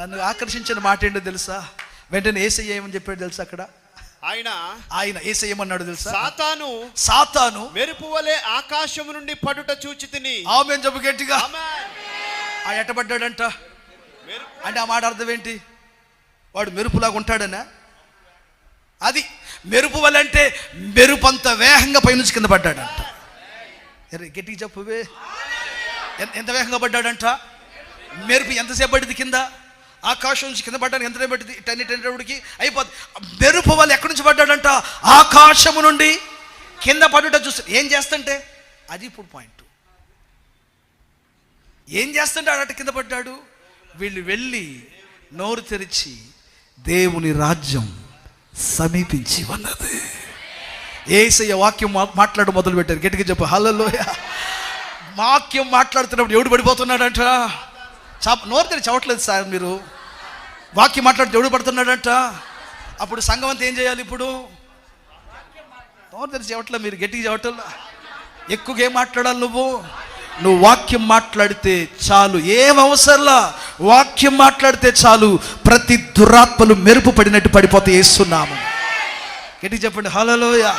నన్ను ఆకర్షించిన మాట ఏంటో తెలుసా? వెంటనే ఏసయ్య ఏమని చెప్పాడు తెలుసా అక్కడ? ఆయన ఆయన ఏసయ్య ఏమన్నాడు తెలుసా? సాతాను సాతాను మెరుపు వలె ఆకాశము నుండి పడుట చూచి తిని. ఆమె చెప్పు గట్టిగా. ఆ ఎట్టబడ్డాడంట? అంటే ఆ మాట అర్థం ఏంటి? వాడు మెరుపులాగా ఉంటాడనా? అది మెరుపు వల్ల అంటే మెరుపు అంత వేగంగా పైనుంచి కింద పడ్డాడంట. గట్టిగా చెప్పువే. ఎంత- ఎంత వేగంగా పడ్డాడంట? మెరుపు ఎంతసేపు పడింది కింద? ఆకాశం నుంచి కింద పడ్డానికి ఎంత టైం పట్టింది? టెన్ అయిపోద్ది. మెరుపు వాళ్ళు ఎక్కడి నుంచి పడ్డాడంట? ఆకాశము నుండి కింద పడుట చూస్తే. ఏం చేస్తుంటే అది ఇప్పుడు పాయింట్ ఏం చేస్తుంటే ఆడట కింద పడ్డాడు? వీళ్ళు వెళ్ళి నోరు తెరిచి దేవుని రాజ్యం సమీపించి ఉన్నది. ఏసయ్య వాక్యం మాట్లాడు మొదలు పెట్టారు గట్టిగా చెప్పు. హలో వాక్యం మాట్లాడుతున్నప్పుడు ఎవడు పడిపోతున్నాడంట? నోరు తెరి చవట్లేదు సార్ మీరు. వాక్యం మాట్లాడితే ఎవడు పడుతున్నాడంట? అప్పుడు సంఘం అంతా ఏం చేయాలి ఇప్పుడు? నోరు తెరిచి చెప్పట్లే మీరు గట్టిగా చవటం ఎక్కువగా ఏం మాట్లాడాలి నువ్వు? నువ్వు వాక్యం మాట్లాడితే చాలు. ఏం అవసరంలా? వాక్యం మాట్లాడితే చాలు. ప్రతి దురాత్మలు మెరుపు పడినట్టు పడిపోతే వేస్తున్నాము గట్టి చెప్పండి హలోయ